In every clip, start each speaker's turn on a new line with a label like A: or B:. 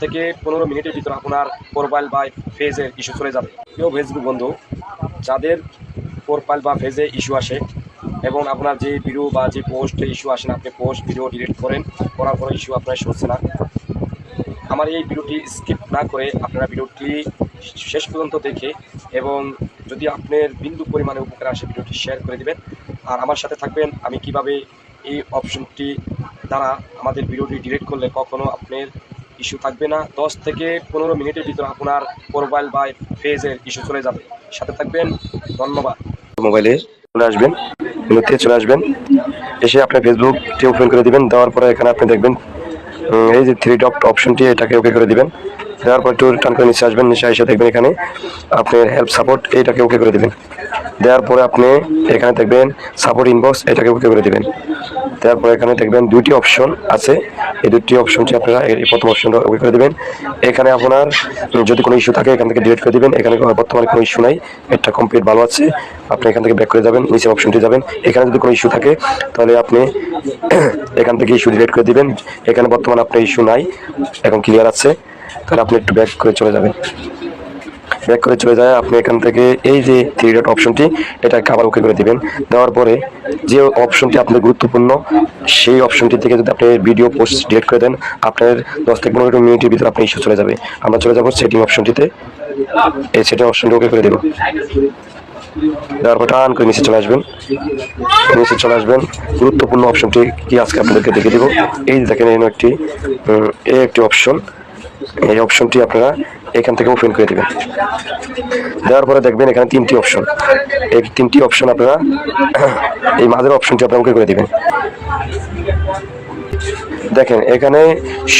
A: থেকে পনেরো মিনিটের ভিতরে আপনার প্রোফাইল বা ফেজের ইস্যু চলে যাবে। প্রিয় ফেসবুক বন্ধু, যাদের প্রোফাইল বা ফেজে ইস্যু আসে এবং আপনার যে ভিডিও বা যে পোস্টে ইস্যু আসে না, আপনি পোস্ট ভিডিও ডিলিট করেন, করার পরে ইস্যু আপনার হচ্ছে না। আমার এই ভিডিওটি স্কিপ না করে আপনারা ভিডিওটি শেষ পর্যন্ত দেখে এবং যদি আপনার বিন্দু পরিমাণে উপকার আসে ভিডিওটি শেয়ার করে দেবেন। আর আমার সাথে থাকবেন আমি কীভাবে এই অপশনটি দ্বারা আমাদের ভিডিওটি ডিলিট করলে কখনো আপনার ইস্যু থাকবে না। দশ থেকে পনেরো মিনিটের ভিতর আপনার প্রোফাইল বা ফেজের ইস্যু চলে যাবে। সাথে থাকবেন, ধন্যবাদ। মোবাইলে চলে আসবেন মেনুতে চলে আসবেন। এসে আপনার ফেসবুকটি ওপেন করে দিবেন, দেওয়ার পরে এখানে আপনি দেখবেন এই যে থ্রি ডট অপশনটি এটাকে ওকে করে দিবেন। দেওয়ার পর একটু টান করে নিচে আসবেন, নিচে এসে দেখবেন এখানে আপনার হেল্প সাপোর্ট এইটাকে ওকে করে দিবেন। দেওয়ার পরে আপনি এখানে দেখবেন সাপোর্ট ইনবক্স এটাকে ওকে করে দিবেন। দেওয়ার পরে এখানে দেখবেন দুইটি অপশন আছে। এই দুটি অপশনটি আপনারা এই প্রথম অপশনটা ওকে করে দিবেন। এখানে আপনার যদি কোনো ইস্যু থাকে, এখান থেকে ডিলিট করে দিবেন। এখানে বর্তমানে কোনো ইস্যু নাই। এটা কমপ্লিট ভালো আছে। আপনি এখান থেকে ব্যাক করে যাবেন, নিচে অপশনটি যাবেন। এখানে যদি কোনো ইস্যু থাকে, তাহলে আপনি এখান থেকে ইস্যু ডিলিট করে দিবেন। এখানে বর্তমানে আপনার ইস্যু নাই। এখন ক্লিয়ার আছে। তাহলে আপনি একটু ব্যাক করে চলে যাবেন। ব্যাক করে চলে যায়। আপনি এখান থেকে এই যে থ্রি ডট অপশনটি এটা আবার ওকে করে দিবেন। দেওয়ার পরে যে অপশনটি আপনার গুরুত্বপূর্ণ, সেই অপশনটি থেকে যদি আপনি ভিডিও পোস্ট ডিলিট করে দেন, আপনার দশ থেকে পনেরো মিনিটের ভিতরে আপনি ইস্যু চলে যাবে। আমরা চলে যাব সেটিং অপশনটিতে এই সেটিং অপশনটি ওকে করে দেবো। দেওয়ার পর টান করে নিচে চলে আসবেন। নিচে চলে আসবেন। গুরুত্বপূর্ণ অপশনটি কি আজকে আপনাদেরকে দেখে দিব। এই দেখেন এখানে একটি এই একটি অপশন এই অপশনটি আপনারা এখান থেকে ওপেন করে দেবেন। দেওয়ার পরে দেখবেন এখানে তিনটি অপশন এই তিনটি অপশন আপনারা, এই মাঝের অপশনটি আপনারা ওকে করে দেবেন। দেখেন, এখানে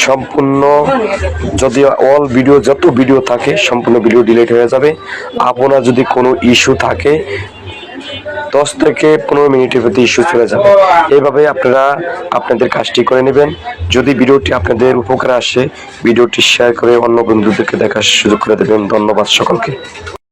A: সম্পূর্ণ যদি অল ভিডিও যত ভিডিও থাকে, সম্পূর্ণ ভিডিও ডিলিট হয়ে যাবে। আপনার যদি কোনো ইস্যু থাকে দশ থেকে পনেরো মিনিটের প্রতি ইস্যু চলে যাবে। এইভাবে আপনারা আপনাদের কাজটি করে নেবেন। যদি ভিডিওটি আপনাদের উপকার আসে, ভিডিওটি শেয়ার করে অন্য বন্ধুদেরকে দেখার সুযোগ করে দেবেন। ধন্যবাদ সকলকে।